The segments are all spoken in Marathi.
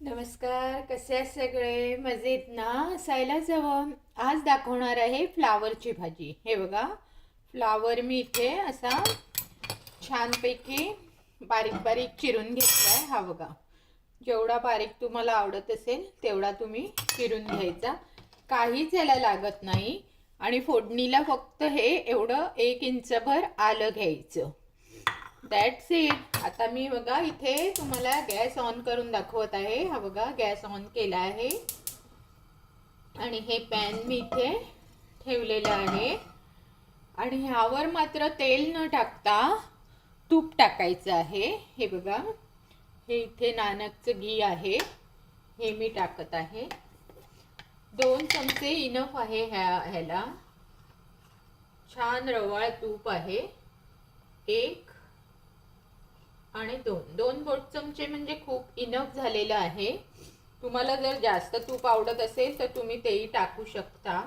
नमस्कार कसे आहे सगळे? मजेत ना? असायला जावं. आज दाखवणार आहे फ्लावरची भाजी. हे बघा फ्लावर मी इथे असा छानपैकी बारीक बारीक चिरून घेतला आहे हा बघा जेवढा बारीक तुम्हाला आवडत असेल तेवढा तुम्ही चिरून घ्यायचा. काहीच याला लागत नाही. आणि फोडणीला फक्त हे एवढं एक इंचभर आलं घ्यायचं. दॅट्स इट आता मी बघा इथे तुम्हाला गॅस ऑन करून दाखवत आहे. हा बघा गॅस ऑन केला आहे. आणि हे पॅन मी इथे ठेवलेलं आहे. आणि ह्यावर मात्र तेल न टाकता तूप टाकायचं आहे. हे बघा हे इथे नानकचं घी आहे. हे मी टाकत आहे. दोन चमचे इनफ आहे ह्या ह्याला. छान रवाळ तूप आहे. एक आणि दोन दोन बोट चमचे म्हणजे खूप इनफ झालेलं आहे. तुम्हाला जर जास्त तूप आवडत असेल तर तुम्ही तेही टाकू शकता.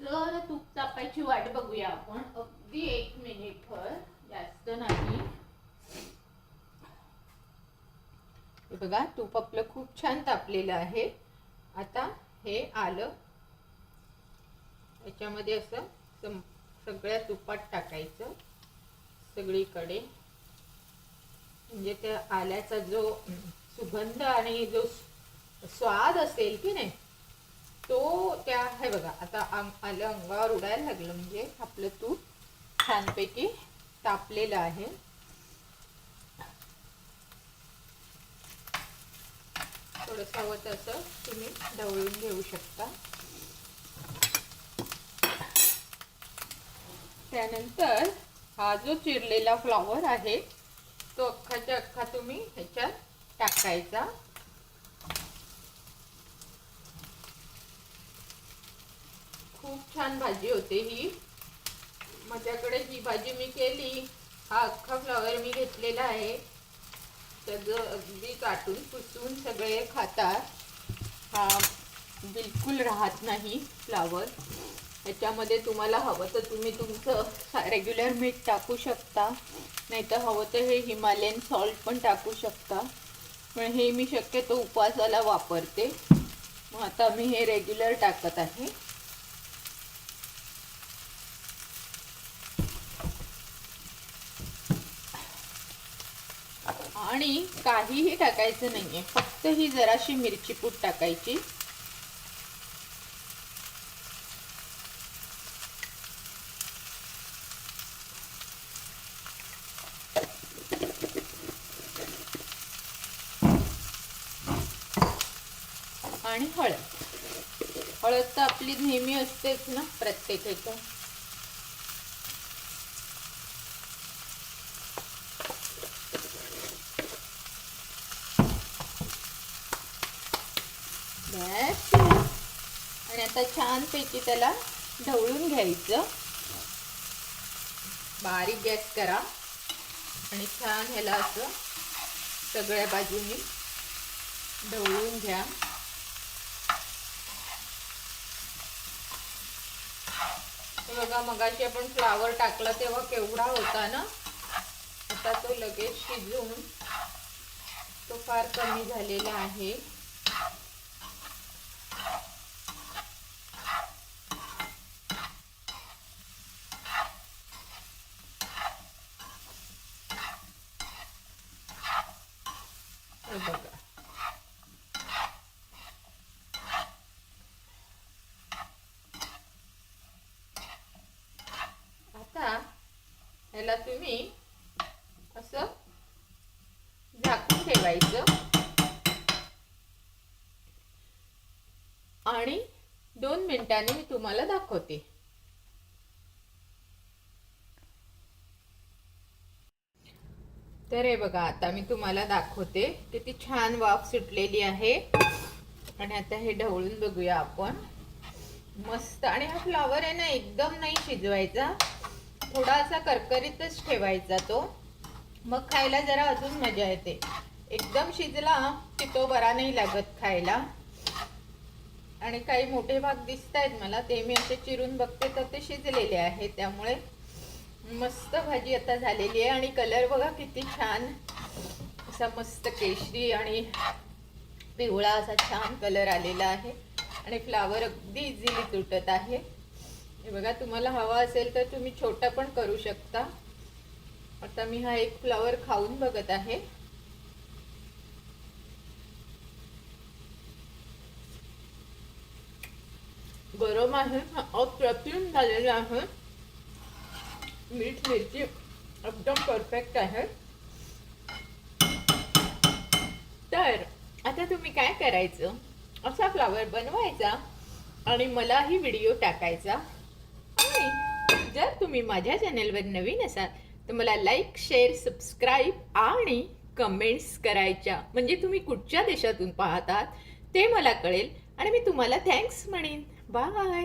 जर तूप तापायची वाट बघूया आपण. अगदी एक मिनिट भर. जास्त नाही. बघा तूप आपलं खूप छान तापलेलं आहे. आता हे आलं. याच्यामध्ये असं सम सगळ्या तुपात टाकायचं. सगळीकडे. म्हणजे त्या आल्याचा जो सुगंध आणि जो स्वाद असेल की नाही तो त्या हे बघा आता आलं अंगावर उडायला लागलं. म्हणजे आपलं तूप छानपैकी तापलेलं आहे. परत हवं तसं तुम्ही ढवळून घेऊ शकता. त्यानंतर हा जो चिरलेला फ्लॉवर आहे तो अख्खाच्या अख्खा तुम्ही ह्याच्यात टाकायचा. खूप छान भाजी होते ही. माझ्याकडे ही भाजी मी केली. हा अख्खा फ्लॉवर मी घेतलेला आहे. सगळं अगदी काटून पुसून सगळे खातात. हा बिलकुल राहत नाही फ्लावर. ह्याच्यामध्ये तुम्हाला हवं तर तुम्ही तुमचं रेग्युलर मीठ टाकू शकता. नाही तर हवं तर हे हिमालयन सॉल्ट पण टाकू शकता. पण हे मी शक्यतो उपवासाला वापरते. मग आता मी हे रेग्युलर टाकत आहे. आणि काहीही टाकायचं नाहीये. फक्त ही जराशी मिरची पूड टाकायची. आणि हळद. हळद तर आपली नेहमी असतेच ना प्रत्येक ह्याच्या That's आणि आता छानपैकी त्याला ढवळून घ्यायचं. बारीक गॅस करा. आणि छान ह्याला असं सगळ्या बाजूनी ढवळून घ्या. बघा मगाशी आपण फ्लावर टाकला तेव्हा केवढा होता ना? आता तो लगेच शिजून तो फार कमी झालेला आहे. हे बघा. आता ह्याला तुम्ही असं झाकून ठेवायचं. आणि दोन मिनिटांनी मी तुम्हाला दाखवते. तर हे बघा आता मी तुम्हाला दाखवते किती छान वाफ सुटलेली आहे. आणि आता हे ढवळून बघूया आपण. मस्त आणि हा फ्लावर आहे ना एकदम नाही शिजवायचा. थोडा असा करकरीतच ठेवायचा तो. मग खायला जरा अजून मजा येते. एकदम शिजला की तो बरा नाही लागत खायला. आणि काही मोठे भाग दिसत आहेत मला ते मी असे चिरून बघते तर ते शिजलेले आहे त्यामुळे मस्त भाजी आता झालेली आहे आणि कलर बघा किती छान. असा मस्त केशरी आणि पिवळा असा छान कलर आलेला आहे. आणि फ्लावर अगदी इझिली तुटत आहे. हे बघा तुम्हाला हवा असेल तर तुम्ही छोटा पण करू शकता. आता मी हा एक फ्लावर खाऊन बघत आहे. गरम आहे अप्रतिम झालेला आहे. मीठ मिरची एकदम परफेक्ट आहे. तर आता तुम्ही काय करायचं? असा फ्लावर बनवायचा आणि मलाही व्हिडिओ टाकायचा. आणि जर तुम्ही माझ्या चॅनलवर नवीन असाल तर मला लाईक शेअर सबस्क्राईब आणि कमेंट्स करायच्या. म्हणजे तुम्ही कुठच्या देशातून पाहतात ते मला कळेल. आणि मी तुम्हाला थँक्स म्हणेन. बाय